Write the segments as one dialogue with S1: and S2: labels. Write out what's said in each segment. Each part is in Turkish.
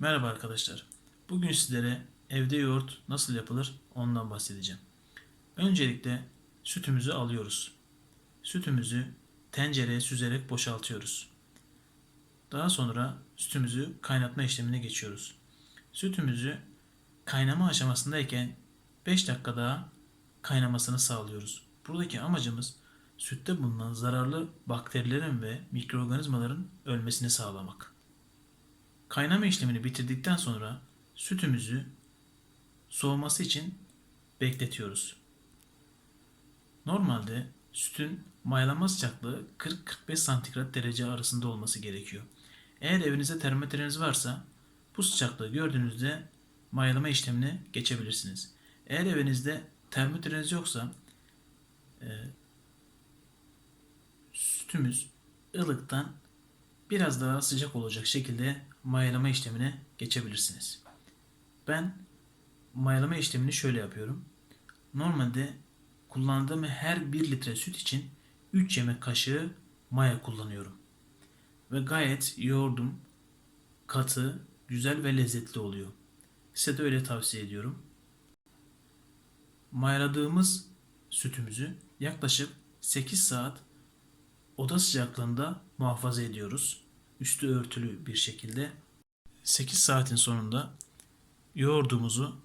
S1: Merhaba arkadaşlar. Bugün sizlere evde yoğurt nasıl yapılır ondan bahsedeceğim. Öncelikle sütümüzü alıyoruz. Sütümüzü tencereye süzerek boşaltıyoruz. Daha sonra sütümüzü kaynatma işlemine geçiyoruz. Sütümüzü kaynama aşamasındayken 5 dakika daha kaynamasını sağlıyoruz. Buradaki amacımız sütte bulunan zararlı bakterilerin ve mikroorganizmaların ölmesini sağlamak. Kaynama işlemini bitirdikten sonra sütümüzü soğuması için bekletiyoruz. Normalde sütün mayalama sıcaklığı 40-45 santigrat derece arasında olması gerekiyor. Eğer evinizde termometreniz varsa bu sıcaklığı gördüğünüzde mayalama işlemine geçebilirsiniz. Eğer evinizde termometreniz yoksa e, sütümüz ılıktan biraz daha sıcak olacak şekilde mayalama işlemine geçebilirsiniz. Ben mayalama işlemini şöyle yapıyorum. Normalde kullandığım her 1 litre süt için 3 yemek kaşığı maya kullanıyorum. Ve gayet yoğurdum katı, güzel ve lezzetli oluyor. Size de öyle tavsiye ediyorum. Mayaladığımız sütümüzü yaklaşık 8 saat oda sıcaklığında muhafaza ediyoruz. Üstü örtülü bir şekilde. 8 saatin sonunda yoğurdumuzu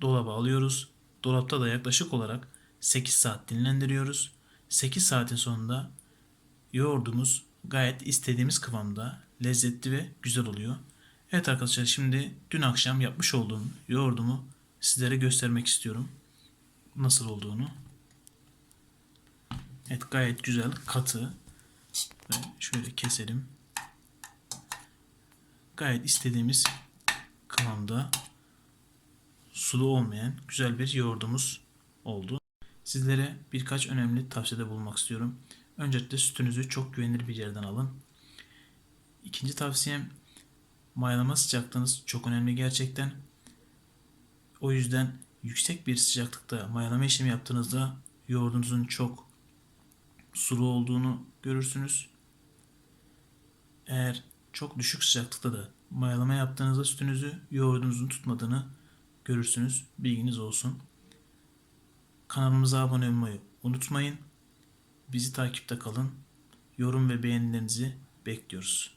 S1: dolaba alıyoruz. Dolapta da yaklaşık olarak 8 saat dinlendiriyoruz. 8 saatin sonunda yoğurdumuz gayet istediğimiz kıvamda lezzetli ve güzel oluyor. Evet arkadaşlar şimdi dün akşam yapmış olduğum yoğurdumu sizlere göstermek istiyorum. Nasıl olduğunu. Evet gayet güzel katı. Ve şöyle keselim. Gayet istediğimiz kıvamda sulu olmayan güzel bir yoğurdumuz oldu. Sizlere birkaç önemli tavsiyede bulmak istiyorum. Öncelikle sütünüzü çok güvenilir bir yerden alın. İkinci tavsiyem mayalama sıcaklığınız çok önemli gerçekten. O yüzden yüksek bir sıcaklıkta mayalama işlemi yaptığınızda yoğurdunuzun çok sulu olduğunu görürsünüz. Eğer çok düşük sıcaklıkta da mayalama yaptığınızda sütünüzü yoğurdunuzun tutmadığını görürsünüz. Bilginiz olsun. Kanalımıza abone olmayı unutmayın. Bizi takipte kalın. Yorum ve beğenilerinizi bekliyoruz.